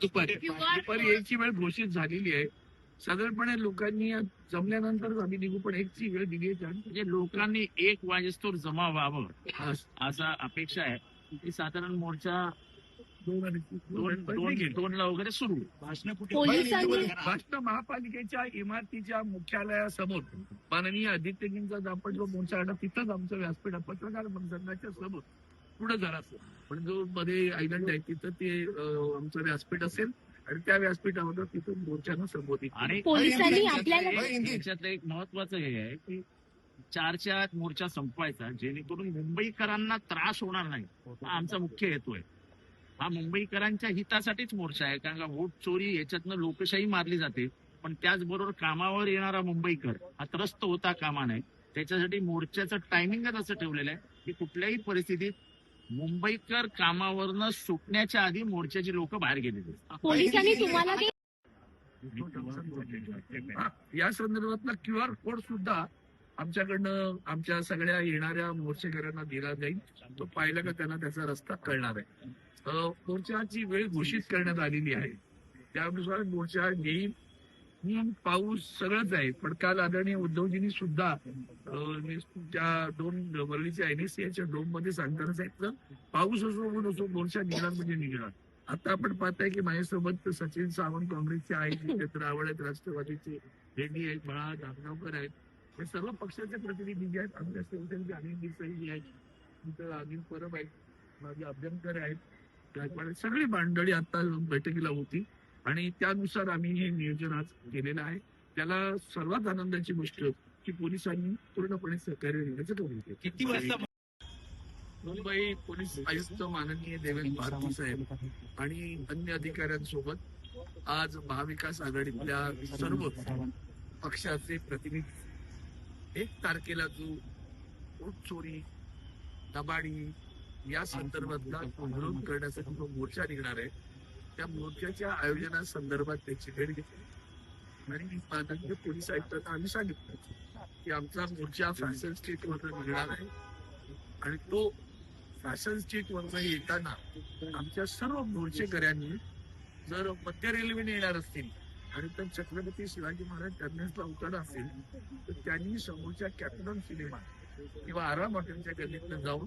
दुपारी. दुपारी एकची वेळ घोषित झालेली आहे. साधारणपणे लोकांनी जमल्यानंतर आम्ही निघू पण एकची वेळ दिली म्हणजे लोकांनी एक वाजेस्तोर जमा व्हावं हा, असा अपेक्षा आहे. की साधारण मोर्चा दोन आणि दोन दोन दोन ला वगैरे सुरू. पोलिसांनी भाषण महापालिकेच्या इमारतीच्या मुख्यालयासमोर. माननीय आदित्यजींचा आपण जो मोर्चा काढला तिथंच आमचं व्यासपीठ. पत्रकार संघाच्या समोर. पुढे जरा पण जो मध्ये आयलंड आहे तिथं ते आमचं व्यासपीठ असेल आणि त्या व्यासपीठावर तिथून मोर्चानं संबोधित. आणि पोलिसांनी आपल्याला याच्यातलं एक महत्वाचं हे आहे की चारच्या आत मोर्चा संपवायचा जेणेकरून मुंबईकरांना त्रास होणार नाही. हा आमचा मुख्य हेतू आहे. हा मुंबईकरांच्या हितासाठीच मोर्चा आहे कारण का वोट चोरी याच्यातनं लोकशाही मारली जाते. पण त्याचबरोबर कामावर येणारा मुंबईकर हा त्रस्त होता कामा नये. त्याच्यासाठी मोर्चाचं टायमिंगच असं ठेवलेलं आहे की कुठल्याही परिस्थितीत मुंबईकर कामावरनं सुटण्याच्या आधी मोर्चाची लोक बाहेर गेलेली पोलिसांनी तुम्हाला हा, या संदर्भातला क्यू आर कोड सुद्धा आमच्याकडनं आमच्या सगळ्या येणाऱ्या मोर्चेकऱ्यांना दिला जाईल. तो पाहिला का त्यांना त्याचा रस्ता कळणार आहे. अं, मोर्चाची वेळ घोषित करण्यात आलेली आहे. त्यानुसार मोर्चा येईल पाऊस सगळंच आहे. पण काल आदरणीय उद्धवजींनी सुद्धा त्या दोन वरळीच्या एनएससीच्या डोममध्ये सांगताना सांगितलं पाऊस असो म्हणून असो मोर्चा निघणार म्हणजे निघणार. आता आपण पाहताय की माझ्यासोबत सचिन सावंत काँग्रेसचे आहेत जितेंद्र आवड आहेत राष्ट्रवादीचे रेड्डी आहेत बाळा दाभगावकर आहेत. हे सर्व पक्षाचे प्रतिनिधी जे आहेत आमच्या सेवकांचे अनिल देसाई आहेत तिथं अनिल परब आहेत माझे अभ्यंकर आहेत आहेत. सगळी मंडळी आता बैठकीला होती. आणि त्यानुसार आम्ही हे नियोजन आज केलेलं आहे. त्याला सर्वात आनंदाची गोष्ट की पोलिसांनी पूर्णपणे सहकार्य देण्याचं ठरवलं किती वाजता मुंबई पोलीस आयुक्त माननीय देवेंद्र भारती साहेब आणि अन्य अधिकाऱ्यांसोबत आज महाविकास आघाडीतल्या सर्व पक्षाचे प्रतिनिधी एक तारखेला जो वोट चोरी दबाडी या संदर्भातला विरोध करण्यासाठी जो मोर्चा निघणार आहे त्या मोर्चाच्या आयोजनासंदर्भात त्याची भेट घेतली. आणि माननीय पोलीस आयुक्तांना आम्ही सांगितलं की आमचा मोर्चा फॅशन स्ट्रीट वरून निघणार आहे. आणि तो फॅशन स्ट्रीट वरून येताना आमच्या सर्व मोर्चेकऱ्यांनी जर मध्य रेल्वेने येणार असतील आणि तर छत्रपती शिवाजी महाराज टर्मिनसला उतरणार असेल तर त्यांनी समोरच्या कॅपिटल सिनेमा किंवा आराम हॉटेलच्या गल्लीतनं जाऊन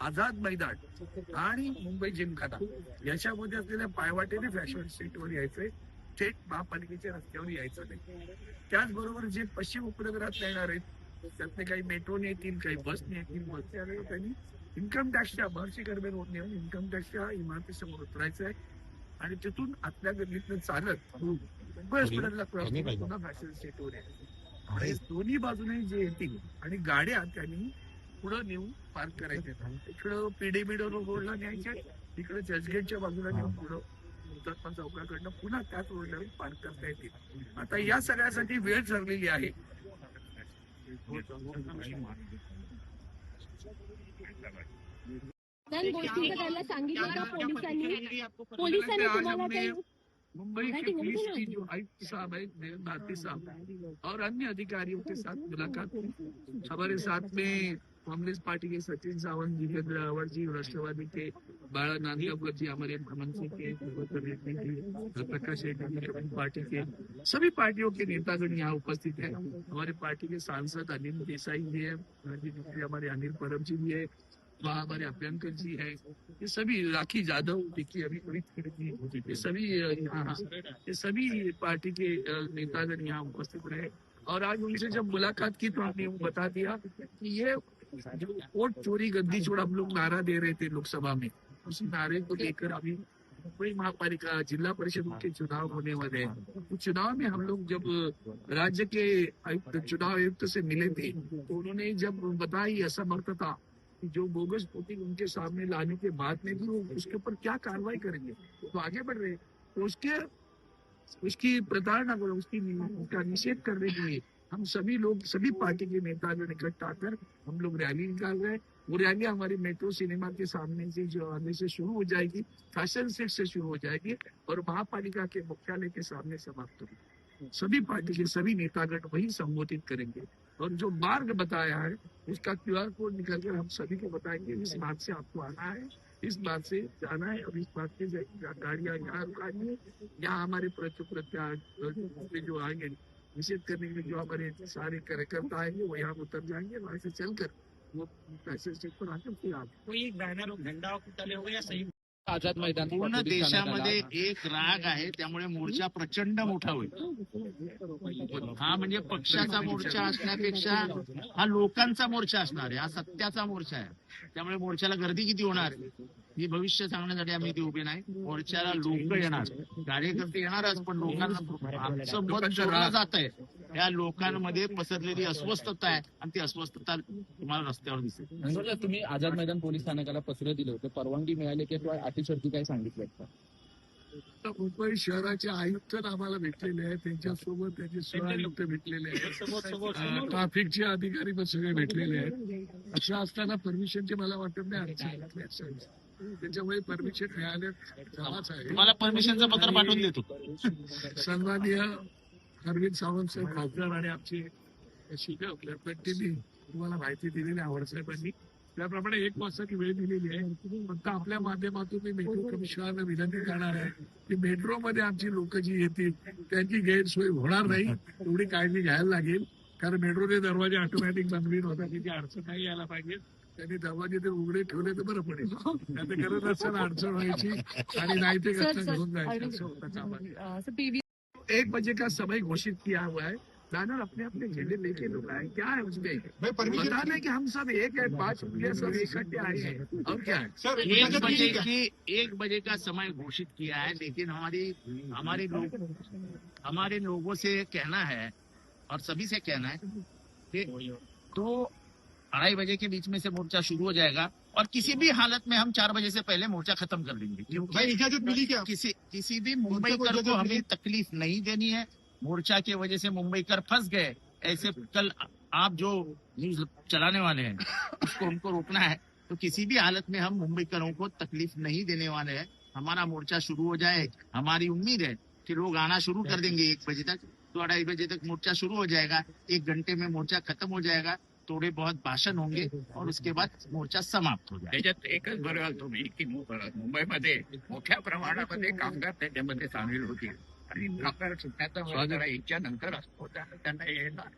आझाद मैदान आणि मुंबई जिमखाना याच्यामध्ये असलेल्या पायवाटेने फॅशन स्ट्रीटवर यायचंय. थेट महापालिकेच्या रस्त्यावर यायचं नाही. त्याचबरोबर जे पश्चिम उपनगरात येणार आहेत त्यातले काही मेट्रोने येतील काही बसने येतील बसने त्यांनी इन्कम टॅक्सच्या महर्षी कर्बे रोड नेऊन इन्कम टॅक्सच्या इमारतीसमोर उतरायचं आहे. आणि तिथून आतल्या गल्लीतनं चालत मुंबई हॉस्पिटलला क्रॉस करून पुन्हा फॅशन स्ट्रीटवर यायचं. दोन्ही बाजूने जे येतील आणि गाड्या त्यांनी पुढं नेऊन पार्क करायच्या इकडं पीडीबीड रोडला न्यायच्या इकडे चर्चगेटच्या बाजूला नेऊन पुढं हुतात्मा चौकाकडनं पुन्हा त्याच रोडला पार्क करता येतील आता या सगळ्यासाठी वेळ ठरलेली आहे. मुंबई के पुलिस की। जो आयुक्त साहब है भारती साहब. और अन्य अधिकारियों के साथ मुलाकात हमारे साथ में कांग्रेस पार्टी के सचिन सावंत, जितेंद्र अवर जी, राष्ट्रवादी के बाला नांदगावकर जी हमारे भ्रमण सिंह के प्रकाश रेड्डी जी पार्टी के, सभी पार्टियों के नेतागण यहाँ उपस्थित है। हमारे पार्टी के सांसद अनिल देसाई जी है हमारे अनिल परब जी भी है, वहाँ हमारे अभ्यंकर जी है। ये सभी राखी जाधव, देखिए अभी बड़ी ये सभी यहाँ ये सभी पार्टी के नेतागण यहाँ उपस्थित रहे। और आज उनसे जब मुलाकात की तो हमने बता दिया कि ये जो वोट चोरी गद्दी छोड़ हम लोग नारा दे रहे थे लोकसभा में उसी नारे को लेकर अभी मुंबई महापालिका जिला परिषद के चुनाव होने वाले हैं तो चुनाव में हम लोग जब राज्य के आयुक्त, चुनाव आयुक्त से मिले थे तो उन्होंने जब बताई असमर्थता जो बोगस वोटिंग उनके सामने लाने के बाद में भी उसके ऊपर क्या कार्रवाई करेंगे तो आगे बढ़ रहे। तो उसके, उसकी प्रताड़ना उसकी उसका निषेध करने के लिए हम सभी लोग, सभी पार्टी के नेता जो इकट्ठा आकर हम लोग रैली निकाल रहे हैं। वो रैली हमारी मेट्रो सिनेमा के सामने से जो आने से शुरू हो जाएगी, फ़ैशन सेट से शुरू हो जाएगी और महापालिका के मुख्यालय के सामने समाप्त होगी। सभी पार्टी के सभी नेतागण वही संबोधित करेंगे। और जो मार्ग बताया है, उसका क्यू आर कोड निकल कर हम सभी को बताएँगे। इस बात से आपको आना है, इस बात से जाना है और इस बात से गाड़ियाँ यहाँ रुकानी है यहाँ हमारे प्रति प्रत्याशी जो आएँगे निषेध करने के लिए जो हमारे सारे कार्यकर्ता आएंगे वो यहाँ उतर जाएंगे वहां से चलकर वो पैसे स्टेट पर आकर फिर आगे कोई बैनर झंडा तले हो या सही आझाद मैदान पूर्ण देशामध्ये एक राग आहे त्यामुळे मोर्चा प्रचंड मोठा होईल. हा म्हणजे पक्षाचा मोर्चा असण्यापेक्षा हा लोकांचा मोर्चा असणार आहे हा सत्याचा मोर्चा आहे. त्यामुळे मोर्चाला गर्दी किती होणार ही भविष्य सांगण्यासाठी आम्ही इथे उभे नाही. मोर्चाला लोक येणार. कार्यकर्ते येणारच पण लोकांना आमचं मत चोरलं जात आहे. या लोकांमध्ये पसरलेली अस्वस्थता आहे आणि ती अस्वस्थता तुम्हाला रस्त्यावर दिसेल. तुम्ही आझाद मैदान पोलीस स्थानकाला पत्र दिलं होतं. परवानगी मिळाली की किंवा अटी शर्ती काय सांगितलं का? मुंबई शहराचे आयुक्त आम्हाला भेटलेले आहेत. त्यांच्यासोबत त्याचे सहआयुक्त भेटलेले आहेत. ट्रॅफिकचे अधिकारी पण सगळे भेटलेले आहेत. असं असताना परमिशनची मला वाटत नाही अडचण. त्याच्यामुळे परमिशन मिळाल्यात झालाच आहे. तुम्हाला परमिशनचं पत्र पाठवून देतो. सन्माननीय अरविंद सावंत साहेब खासदार आणि आमचे शिक्षक तुम्हाला माहिती दिलेली आवड साहेबांनी त्याप्रमाणे एक वाजताची वेळ दिलेली आहे. फक्त आपल्या माध्यमातून मी मेट्रो कमिशनरला विनंती करणार आहे की मेट्रोमध्ये आमची लोक जी येतील त्यांची गैरसोय होणार नाही एवढी काळजी घ्यायला लागेल. कारण मेट्रोचे दरवाजे ऑटोमॅटिक बनवीन होता तिथे अडचण नाही यायला पाहिजे. त्यांनी दरवाजे ते उघडे ठेवले तर बरं पडेल. आता गरज असेल अडचण व्हायची आणि नाही ते कसं घेऊन जायचं असं होतं. अ, सर पीवी एक बजे का समय घोषित किया हुआ है? बैनर अपने अपने झंडे लेके लोग आए क्या है उसमें? बताना है कि हम सब एक है पाँच उंगलियाँ सब इकट्ठे आए हैं। और क्या है? एक बजे की एक बजे का समय घोषित किया है लेकिन हमारी हमारे लोग हमारे लोगों से कहना है और सभी से कहना है कि तो अढ़ाई बजे के बीच में से मोर्चा शुरू हो जाएगा और किसी भी हालत में हम चार बजे से पहले मोर्चा खत्म कर देंगे क्योंकि इजाज़त मिली क्या? किसी किसी भी मुंबईकर को हमें तकलीफ़ नहीं देनी है। मोर्चा की वजह से मुंबईकर फंस गए। ऐसे कल आप जो न्यूज़ चलाने वाले हैं उसको हमको रोकना है। तो किसी भी हालत में हम मुंबईकरों को तकलीफ़ नहीं देने वाले हैं। हमारा मोर्चा शुरू हो जाए हमारी उम्मीद है कि लोग आना शुरू कर देंगे एक बजे तक। तो अढ़ाई बजे तक मोर्चा शुरू हो जाएगा। एक घंटे में मोर्चा खत्म हो जाएगा। थोड़े बहुत भाषण होंगे और उसके बाद मोर्चा समाप्त हो जाएगा त्याच्यात एकच बरं तुम्ही की मु- मुंबईमध्ये मोठ्या प्रमाणामध्ये कामगार त्याच्यामध्ये सामील होतील आणि कामगार सुटण्याचा इच्छा नंतर असतो त्यांना येणार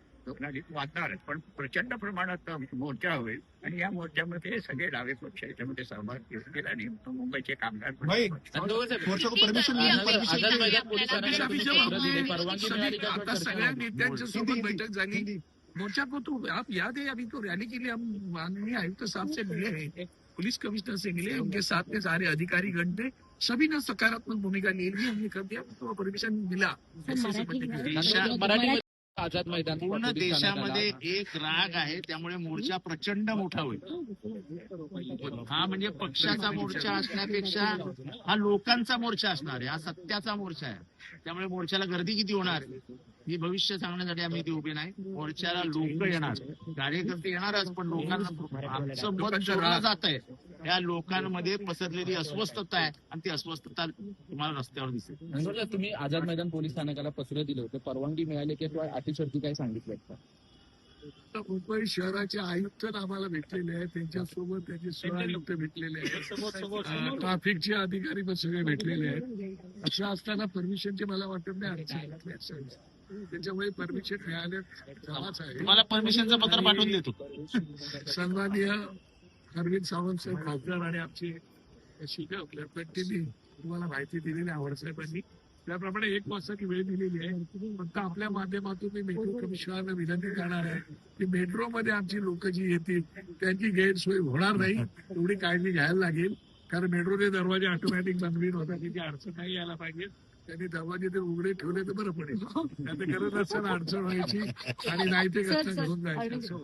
वाचणारच पण प्रचंड प्रमाणात मोर्चा होईल आणि या मोर्चामध्ये सगळे डावे पक्ष याच्यामध्ये सहभाग घेतील आणि मुंबईचे कामगार सगळ्या नेत्यांच्या सोबत बैठक झाली मोर्चा को तो आप याद है अभी तो रैली के लिए हम माननीय आयुक्त साहब से मिले हैं पुलिस कमिश्नर से मिले उनके साथ में सारे अधिकारी गण थे सभी ने सकारात्मक भूमिका ले ली हमने कर दिया तो परमिशन मिला। मराठी- आझाद मैदान पूर्ण देशामध्ये एक राग आहे त्यामुळे मोर्चा प्रचंड मोठा होईल. हा म्हणजे पक्षाचा मोर्चा असण्यापेक्षा हा लोकांचा मोर्चा असणार आहे हा सत्याचा मोर्चा आहे. त्यामुळे मोर्चाला गर्दी किती होणार? ही भविष्य सांगण्यासाठी आम्ही इथे उभे नाही. मोर्चाला लोक येणार कार्यकर्ते येणारच पण लोकांना आमचं मत जात आहे या लोकांमध्ये पसरलेली अस्वस्थता आहे आणि ती अस्वस्थता तुम्हाला रस्त्यावर दिसेल. तुम्ही आझाद मैदान पोलीस स्थानकाला पत्र दिलं होतं. परवानगी मिळाली की किंवा अटी शर्ती काय सांगितलं का? आता मुंबई शहराचे आयुक्त आम्हाला भेटलेले आहेत. त्यांच्यासोबत त्याचे सहआयुक्त भेटलेले आहेत. ट्रॅफिकचे अधिकारी पण सगळे भेटलेले आहेत. असं असताना परमिशनची मला वाटत नाही अडचण. त्याच्यामुळे परमिशन आहे. तुम्हाला परमिशनचं पत्र पाठवून देतो. सन्माननीय अरविंद सावंत साहेब खासदार आणि आमचे शिक्षक प्रतिनिधी तुम्हाला माहिती दिलेली आवड साहेबांनी. त्याप्रमाणे एक वाजताची वेळ दिलेली आहे. फक्त आपल्या माध्यमातून मी मेट्रो कमिशनरला विनंती करणार आहे की मेट्रोमध्ये आमची लोक जी येतील त्यांची गैरसोय होणार नाही एवढी काळजी घ्यायला लागेल. कारण मेट्रोचे दरवाजे ऑटोमॅटिक बनवीन होता तिथे अडचण नाही यायला पाहिजे. त्यांनी दरवाजे ते उघडे ठेवले तर बरं पडेल. आता गरज असेल अडचण व्हायची आणि नाही ते घेऊन जायचं.